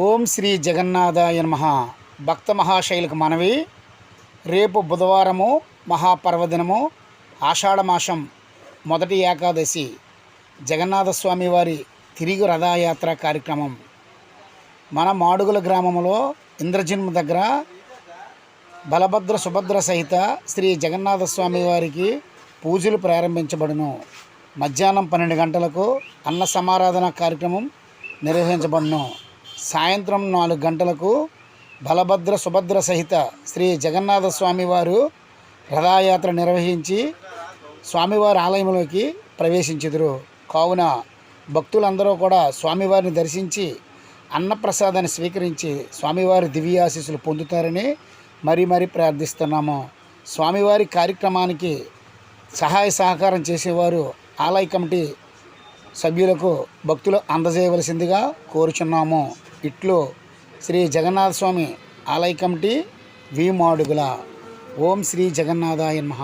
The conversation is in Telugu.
ఓం శ్రీ జగన్నాథాయ నమ. భక్త మహాశైలకు మనవి. రేపు బుధవారము మహాపర్వదినము ఆషాఢమాసం మొదటి ఏకాదశి జగన్నాథస్వామి వారి తిరిగి రథయాత్ర కార్యక్రమం. మన మాడుగుల గ్రామంలో ఇంద్రజిన్మ దగ్గర బలభద్ర సుభద్ర సహిత శ్రీ జగన్నాథస్వామి వారికి పూజలు ప్రారంభించబడును. మధ్యాహ్నం పన్నెండు గంటలకు అన్న సమారాధన కార్యక్రమం నిర్వహించబడును. సాయంత్రం నాలుగు గంటలకు బలభద్ర సుభద్ర సహిత శ్రీ జగన్నాథ స్వామివారు రథయాత్ర నిర్వహించి స్వామివారి ఆలయంలోకి ప్రవేశించుదురు. కావున భక్తులందరూ కూడా స్వామివారిని దర్శించి అన్నప్రసాదాన్ని స్వీకరించి స్వామివారి దివ్యాశీస్సులు పొందుతారని మరీ మరీ ప్రార్థిస్తున్నాము. స్వామివారి కార్యక్రమానికి సహాయ సహకారం చేసేవారు ఆలయ కమిటీ సభ్యులకు భక్తులు అందజేయవలసిందిగా కోరుచున్నాము. ఇట్లు శ్రీ జగన్నాథ స్వామి ఆలయ కమిటీ వి మాడుగుల. ఓం శ్రీ జగన్నాథాయ నమః.